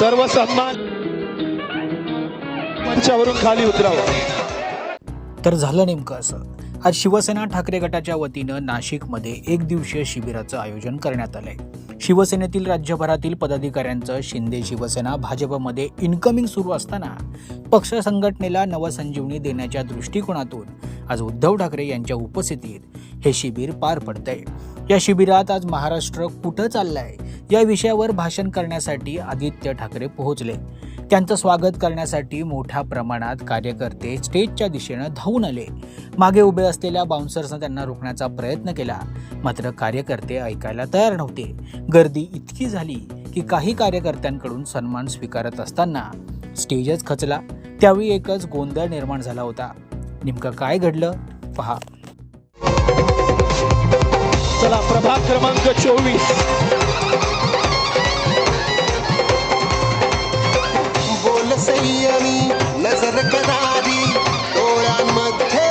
सर्व सन्मान मंचावरून खाली उतरावं. तर झालं नेमकं असं. आज शिवसेना ठाकरे गटाच्या वतीनं नाशिकमध्ये एक दिवसीय शिबिराचं आयोजन करण्यात आलंय. शिवसेनेतील राज्यभरातील पदाधिकाऱ्यांचं शिंदे शिवसेना भाजपमध्ये इन्कमिंग सुरू असताना पक्ष संघटनेला नवसंजीवनी देण्याच्या दृष्टिकोनातून आज उद्धव ठाकरे यांच्या उपस्थितीत हे शिबिर पार पडतंय. या शिबिरात आज महाराष्ट्र कुठं चाललाय या विषयावर भाषण करण्यासाठी आदित्य ठाकरे पोहोचले. त्यांचं स्वागत करण्यासाठी मोठ्या प्रमाणात कार्यकर्ते स्टेजच्या दिशेनं धावून आले. मागे उभे असलेल्या बाउन्सर्सनं त्यांना रोखण्याचा प्रयत्न केला. मात्र कार्यकर्ते ऐकायला तयार नव्हते. गर्दी इतकी झाली की काही कार्यकर्त्यांकडून सन्मान स्वीकारत असताना स्टेजच खचला. त्यावेळी एकच गोंधळ निर्माण झाला होता. नेमकं काय घडलं? पहा. चला प्रभाग क्रमांक चोवीस. बोल संयमी नजर करारी डोळ्यांमध्ये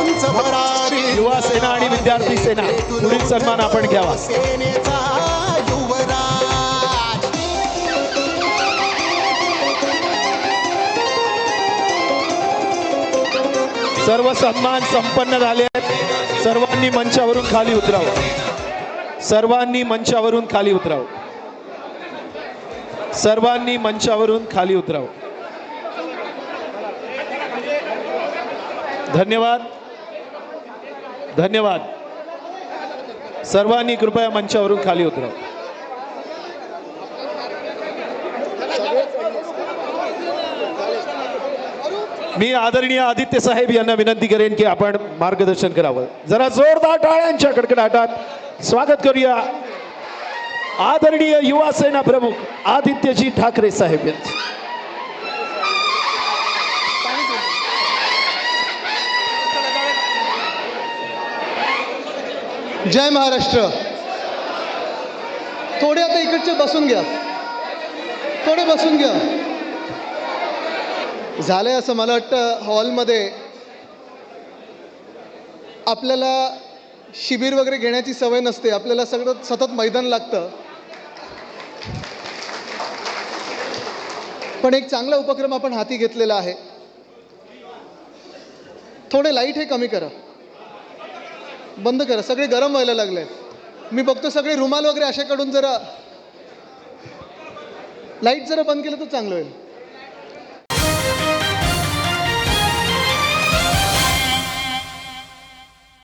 उंच भरारी. युवा सेना आणि विद्यार्थी सेना पुढील सन्मान आपण घ्यावा. सेनेचा सर्व सन्मान संपन्न झाले आहेत. सर्वांनी मंचावरून खाली उतरावं. सर्वांनी मंचावरून खाली उतरावं. सर्वांनी मंचावरून खाली उतरावं. धन्यवाद. धन्यवाद. सर्वांनी कृपया मंचावरून खाली उतरावं. मी आदरणीय आदित्य साहेब यांना विनंती करेन की आपण मार्गदर्शन करावं. जरा जोरदार टाळ्यांच्या कडकडाटात स्वागत करूया. आदरणीय युवा सेना प्रमुख आदित्यजी ठाकरे साहेब यांचं. जय महाराष्ट्र. थोडे आता इकडचे बसून घ्या. थोडे बसून घ्या. झालं आहे असं मला वाटतं हॉलमध्ये. आपल्याला शिबिर वगैरे घेण्याची सवय नसते. आपल्याला सगळं सतत मैदान लागतं. पण एक चांगला उपक्रम आपण हाती घेतलेला आहे. थोडे लाइट हे कमी करा. बंद करा. सगळे गरम व्हायला लागले मी बघतो सगळे रुमाल वगैरे अशाकडून जरा लाइट जरा बंद केलं तर चांगलं होईल.